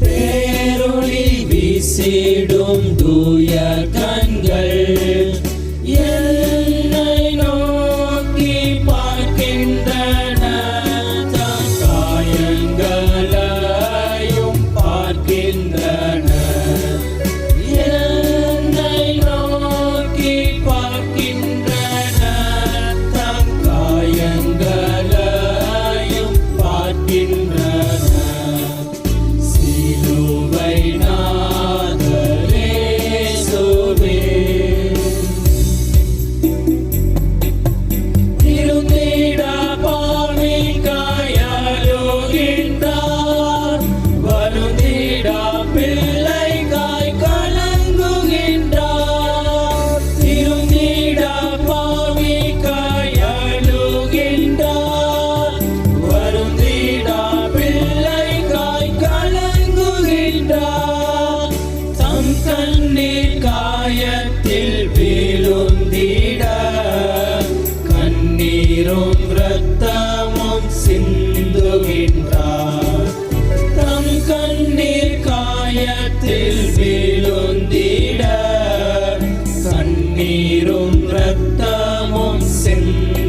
பேரொளி வீசிடும் தூய ரத்தமும் சிந்துகின்றார். தம் கண்ணீர் காயத்தில் விழுந்திட கண்ணீரும் ரத்தமும் சிந்து